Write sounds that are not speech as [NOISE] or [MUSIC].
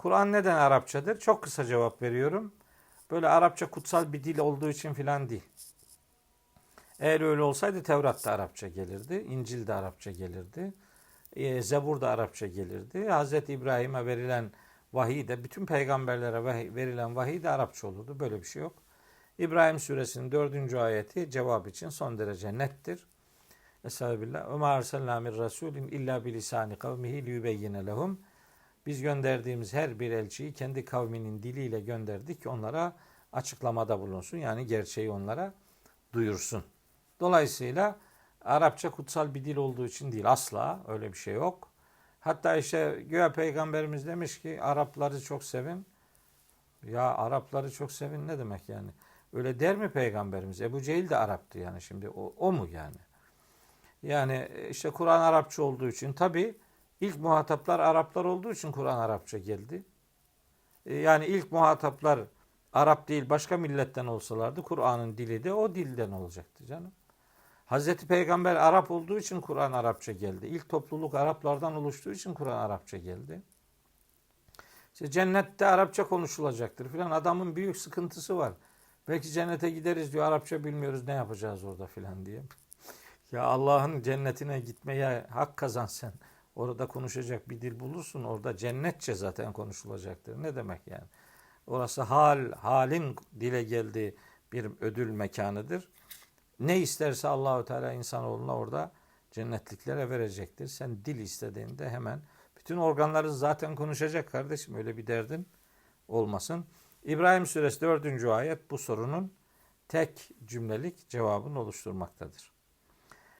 Kur'an neden Arapçadır? Çok kısa cevap veriyorum. Böyle Arapça kutsal bir dil olduğu için filan değil. Eğer öyle olsaydı Tevrat da Arapça gelirdi, İncil de Arapça gelirdi, e, Zebur da Arapça gelirdi. Hz. İbrahim'e verilen vahiy de, bütün peygamberlere verilen vahiy de Arapça olurdu. Böyle bir şey yok. İbrahim suresinin dördüncü ayeti cevap için son derece nettir. Estağfirullah. Ve ma arsalna min rasulin illa bilisani kavmihi liyubeyyine lehum. Biz gönderdiğimiz her bir elçiyi kendi kavminin diliyle gönderdik ki onlara açıklamada bulunsun. Yani gerçeği onlara duyursun. Dolayısıyla Arapça kutsal bir dil olduğu için değil. Asla öyle bir şey yok. Hatta işte göğe peygamberimiz demiş ki Arapları çok sevin. Ya Arapları çok sevin ne demek yani? Öyle der mi peygamberimiz? Ebu Cehil de Arap'tı yani şimdi. O, o mu yani? Yani işte Kur'an Arapça olduğu için tabi ilk muhataplar Araplar olduğu için Kur'an Arapça geldi. E, Yani ilk muhataplar Arap değil başka milletten olsalardı Kur'an'ın dili de o dilden olacaktı canım. Hazreti Peygamber Arap olduğu için Kur'an Arapça geldi. İlk topluluk Araplardan oluştuğu için Kur'an Arapça geldi. İşte cennette Arapça konuşulacaktır filan. Adamın büyük sıkıntısı var. Belki cennete gideriz diyor Arapça bilmiyoruz ne yapacağız orada filan diye. [LAUGHS] Ya Allah'ın cennetine gitmeye hak kazan sen. Orada konuşacak bir dil bulursun. Orada cennetçe zaten konuşulacaktır. Ne demek yani? Orası hal, halin dile geldiği bir ödül mekanıdır. Ne isterse Allahu Teala insanoğluna orada cennetliklere verecektir. Sen dil istediğinde hemen bütün organların zaten konuşacak kardeşim. Öyle bir derdin olmasın. İbrahim suresi 4. ayet bu sorunun tek cümlelik cevabını oluşturmaktadır.